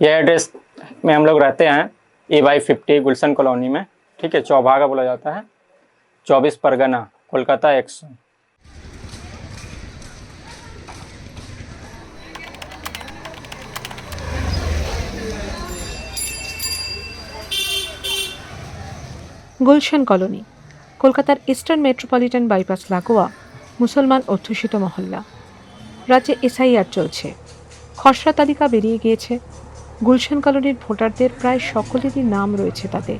ये एड्रेस में हम लोग रहते हैं A by fifty Gulshan colony में ठीक है चौभागा बोला जाता है चौबीस परगना कोलकाता एक सौ গুলশান কলোনি কলকাতার ইস্টার্ন মেট্রোপলিটন বাইপাস লাগোয়া মুসলমান অধ্যুষিত মহল্লা রাজ্যে এসআইআর চলছে খসড়া তালিকা বেরিয়ে গিয়েছে গুলশান কলোনির ভোটারদের প্রায় সকলেরই নাম রয়েছে তাতে।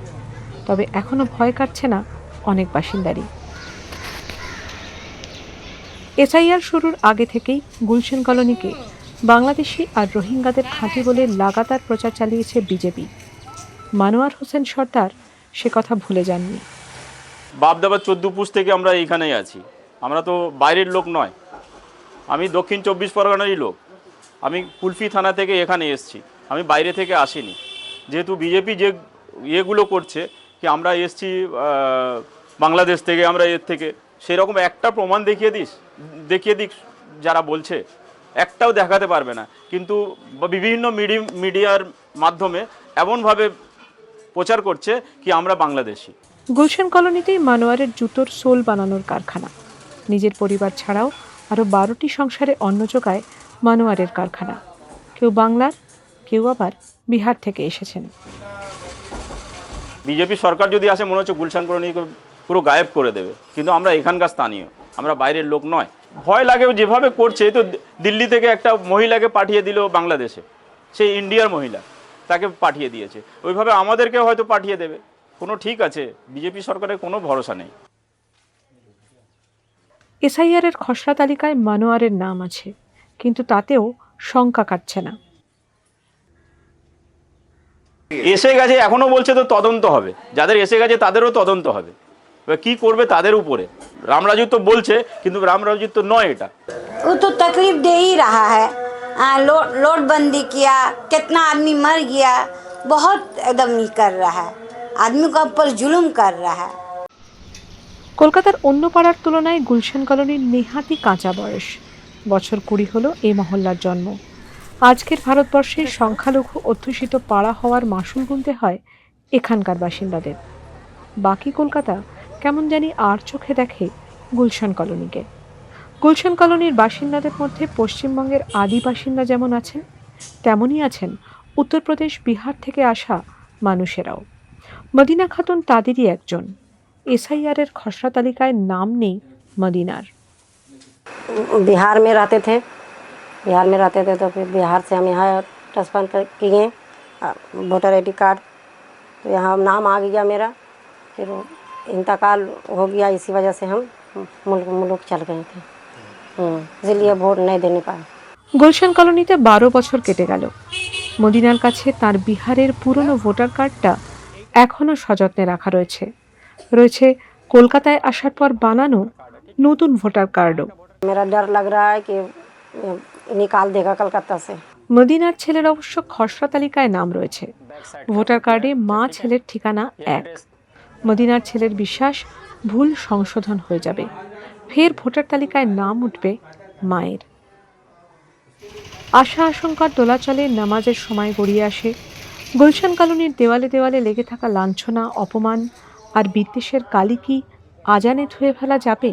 তবে এখনও ভয় কাটছে না অনেক বাসিন্দারই। এসআইআর শুরুর আগে থেকেই গুলশান কলোনিকে বাংলাদেশি আর রোহিঙ্গাদের ঘাঁটি বলে লাগাতার প্রচার চালিয়েছে বিজেপি। মানোয়ার হোসেন সর্দার সে কথা ভুলে যাননি। বাপ দাবার চোদ্দ পুষ থেকে আমরা এইখানেই আছি। আমরা তো বাইরের লোক নয়। আমি দক্ষিণ চব্বিশ পরগনারই লোক। আমি কুলফি থানা থেকে এখানে এসেছি। আমি বাইরে থেকে আসিনি। যেহেতু বিজেপি যে ইয়েগুলো করছে কি আমরা এসছি বাংলাদেশ থেকে, আমরা এর থেকে সেই রকম একটা প্রমাণ দেখিয়ে দিস, দেখিয়ে দিক যারা বলছে, একটাও দেখাতে পারবে না। কিন্তু বিভিন্ন মিডি, মিডিয়ার মাধ্যমে এমনভাবে প্রচার করছে কি আমরা বাংলাদেশি। গুলশান কলোনিতেই মানোয়ারের জুতোর সোল বানানোর কারখানা। নিজের পরিবার ছাড়াও আরও বারোটি সংসারে অন্ন যোগায় মানোয়ারের কারখানা। কেউ বাংলার কেউ আবার বিহার থেকে এসেছেন। বিজেপি সরকার যদি আসে মনে হচ্ছে গুলশান কলোনিকে পুরো গায়েব করে দেবে। কিন্তু আমরা এখানকার স্থানীয় আমরা বাইরের লোক নয়। ভয় লাগে যেভাবে করছে তো দিল্লি থেকে একটা মহিলাকে পাঠিয়ে দিল বাংলাদেশে। সেই ইন্ডিয়ার মহিলা তাকে পাঠিয়ে দিয়েছে। ওইভাবে আমাদেরকে হয়তো পাঠিয়ে দেবে। কোনো ঠিক আছে বিজেপি সরকারের কোনো ভরসা নেই। এসআইআর এর খসড়া তালিকায় মানোয়ারের নাম আছে কিন্তু তাতেও শঙ্কা কাটছে না। এসে গেছে এখনো বলছে তো তদন্ত হবে যাদের এসে গেছে তাদেরও তদন্ত হবে এবার কি করবে তাদের উপরে রামরাজত্ব বলছে কিন্তু রামরাজত্ব নয় এটা वो तो तकलीफ दे ही रहा है आ, लो, नोटबंदी किया कितना आदमी मर गया बहुत एकदम ये कर रहा है आदमी के ऊपर जुल्म कर रहा है কলকাতার অন্য পাড়ার তুলনায় গুলশান কলোনির নেহাতি কাঁচা বয়স বছর কুড়ি হলো এই মহল্লার জন্ম আজকের ভারতবর্ষের সংখ্যালঘু অধ্যুষিত পাড়া হওয়ার মাসুল গুনতে হয় এখানকার বাসিন্দাদের বাকি কলকাতা কেমন জানি আর চোখে দেখে গুলশান কলোনিকে গুলশান কলোনির বাসিন্দাদের মধ্যে পশ্চিমবঙ্গের আদি বাসিন্দা যেমন আছেন তেমনই আছেন উত্তরপ্রদেশ বিহার থেকে আসা মানুষেরাও মদিনা খাতুন তাদেরই একজন এসআইআরের খসড়া তালিকায় নাম নেই মদিনার बिहार में रहते थे बिहार में रहते थे तो फिर बिहार से हम यहाँ ट्रांसफर कर किए अ, वोटर आई डी कार्ड तो यहाँ नाम आ गया मेरा फिर वो इंतकाल हो गया इसी वजह से हम मुल्क मुल्क चल गए थे हम्म, इसलिए वोट नहीं देने पाए গুলশান কলোনিতে বারো বছর কেটে গেল মদিনার কাছে তার বিহারের পুরনো ভোটার কার্ডটা এখনও সযত্নে রাখা রয়েছে রয়েছে কলকাতায় আসার পর বানানো নতুন ভোটার কার্ডও मेरा डर लग रहा है कि अ, निकाल देगा कलकत्ता से মদিনার ছেলের অবশ্য খসড়া তালিকায় নাম রয়েছে ভোটার কার্ডে মা ছেলের ঠিকানা এক মদিনার ছেলের বিশ্বাস ভুল সংশোধন হয়ে যাবে ফের ভোটার তালিকায় নাম উঠবে মায়ের আশা আশঙ্কার দোলাচলে নামাজের সময় গড়িয়ে আসে গুলশান কলোনির দেওয়ালে দেওয়ালে লেগে থাকা লাঞ্ছনা অপমান আর বিদ্বেষের কালি কি আজানে ধুয়ে ফেলা যাবে